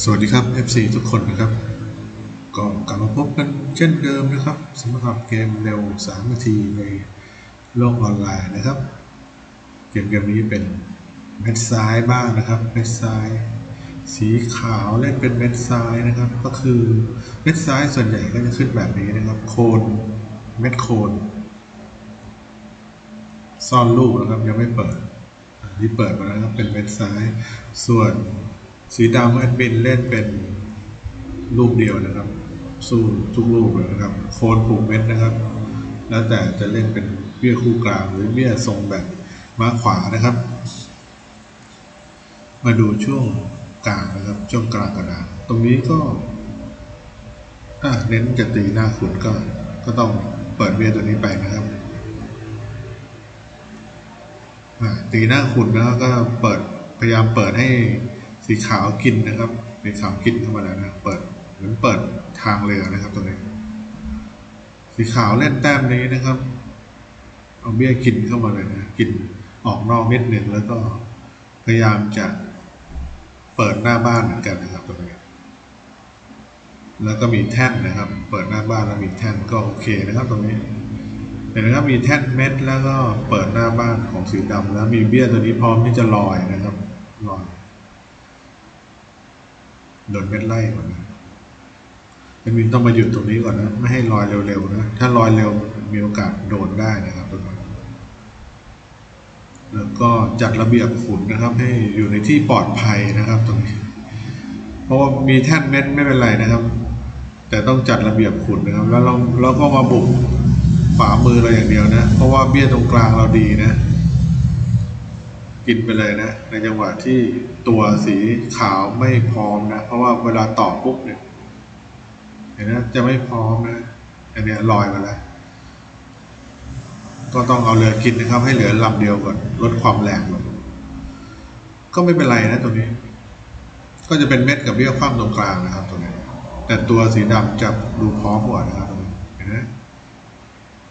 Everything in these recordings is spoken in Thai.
สวัสดีครับ FC ทุกคนนะครับ ก็กลับมาพบกันเช่นเดิมนะครับสำหรับเกมเร็ว 3 นาทีในโลกออนไลน์นะครับ เกมเกมนี้เป็นเม็ดซ้ายบ้างนะครับเม็ดซ้าย สีขาวเล่นเป็นเม็ดซ้ายนะครับ ก็คือเม็ดซ้ายส่วนใหญ่ก็จะขึ้นแบบนี้นะครับ โคนเม็ดโคนซ่อนลูกนะครับยังไม่เปิดอันนี้เปิดมาแล้วครับเป็นเม็ดซ้ายส่วน สีดำแอดมินเล่นเป็นลูกเดียวนะครับ สู้ทุกลูกเลยนะครับโคนผูกเม็ดนะครับ แล้วแต่จะเล่นเป็นเบี้ยคู่กลางหรือเบี้ยทรงแบบม้าขวานะครับ มาดูช่วงกลางนะครับช่วงกลางกระดานตรงนี้ก็อะเน้นจะตีหน้าขุนก็ก็ต้องเปิดเบี้ยตัวนี้ไปนะครับตีหน้าขุนแล้วก็เปิดพยายามเปิดให้ สีขาวกินนะครับสีขาวกินเข้ามาแล้วนะ เปิดเหมือนเปิดทางเรือนะครับตรงนี้ สีขาวเล่นแต้มนี้นะครับ เอาเบี้ยกินเข้ามาเลยนะ กินออกนอกนิดหนึ่งแล้วก็พยายามจะเปิดหน้าบ้านเหมือนกันนะครับตรงนี้ แล้วก็มีแท่นนะครับ เปิดหน้าบ้านแล้วมีแท่นก็โอเคนะครับตรงนี้เห็นไหมครับมีแท่นเม็ดแล้วก็เปิดหน้าบ้านของสีดำแล้วมีเบี้ยตัวนี้พร้อมที่จะลอยนะครับลอย โดนเม็ดไล่ก่อนนะเอ็มวินต้องมาหยุดตรงนี้ก่อนนะ ไม่ให้ลอยเร็วๆนะ ถ้าลอยเร็วมีโอกาสโดนได้นะครับตรงนี้แล้วก็จัดระเบียบขุนนะครับ ให้อยู่ในที่ปลอดภัยนะครับ ตรงนี้ เพราะว่ามีแท่นเม็ดไม่เป็นไรนะครับ แต่ต้องจัดระเบียบขุนนะครับ แล้วเราเราก็มาบุกขวามือเราอย่างเดียวนะ เพราะว่าเบี้ยตรงกลางเราดีนะ กินไปเลยนะ ในจังหวะที่ตัวสีขาวไม่พร้อมนะ เพราะว่าเวลาต่อปุ๊บเนี่ย เห็นนะจะไม่พร้อมนะอันนี้ลอยมาแล้ว ก็ต้องเอาเรือกินนะครับ ให้เหลือลำเดียวก่อนลดความแรงลงก็ไม่เป็นไรนะตรงนี้ ก็จะเป็นเม็ดกับเบี้ยคว่ำตรงกลางนะครับตรงนี้แต่ตัวสีดำจะดูพร้อมกว่านะครับตรงนี้เห็นไหม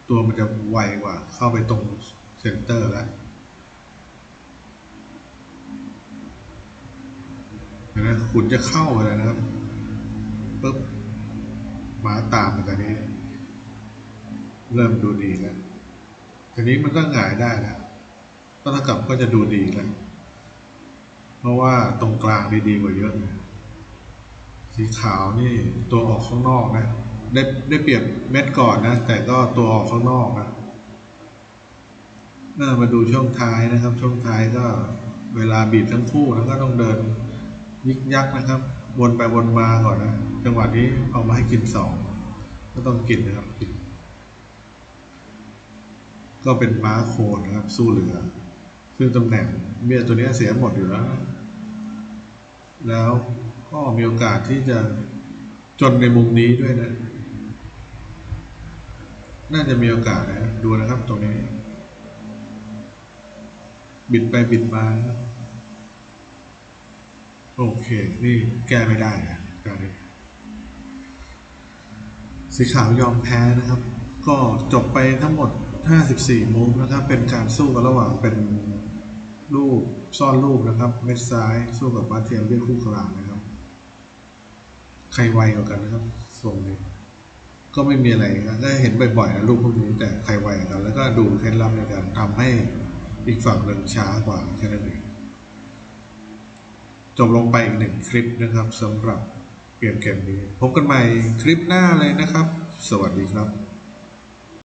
ตัวมันจะไวกว่า เข้าไปตรงเซนเตอร์แล้ว เห็นไหมขุนจะเข้าไปแล้วนะครับปุ๊บหมาตามมาตอนนี้ เริ่มดูดีแล้วทีนี้มันก็หงายได้แล้วก็เท่ากับก็จะดูดีแล้วเพราะว่าตรงกลางดีๆกว่าเยอะเลยสีขาวนี่ตัวออกข้างนอกนะ ได้ได้เปรียบเม็ดก่อนนะ แต่ก็ตัวออกข้างนอกนะน่ามาดูช่วงท้ายนะครับ ช่วงท้ายก็เวลาบีบทั้งคู่แล้วก็ต้องเดิน ยิกยักนะครับวนไปวนมาก่อนนะ จังหวะนี้เอามาให้กินสองก็ต้องกินนะครับกินก็เป็นม้าโคนนะครับ สู้เรือ ซึ่งตำแหน่งเมียตัวนี้เสียหมดอยู่แล้ว แล้วก็มีโอกาสที่จะจนในมุมนี้ด้วยนะ น่าจะมีโอกาสนะ ดูนะครับตรงนี้ บิดไปบิดมาครับ โอเค นี่แก้ไม่ได้นะการนี้สีขาวยอมแพ้นะครับ ก็จบไปทั้งหมด 54มูฟนะครับ เป็นการสู้กันระหว่างเป็นลูกซ่อนลูกนะครับ เม็ดซ้ายสู้กับมาเทียมเรียกคู่กลางนะครับ ใครไวกว่ากันนะครับทรงนี้ก็ไม่มีอะไรครับก็เห็นบ่อยๆนะลูกพวกนี้แต่ใครไวกว่ากัน แล้วก็ดูเคล็ดลับในการทำให้อีกฝั่งหนึ่งช้ากว่าแค่นั้นเอง จบลงไปอีกหนึ่งคลิปนะครับสำหรับเกมเกมนี้ พบกันใหม่คลิปหน้าเลยนะครับ สวัสดีครับ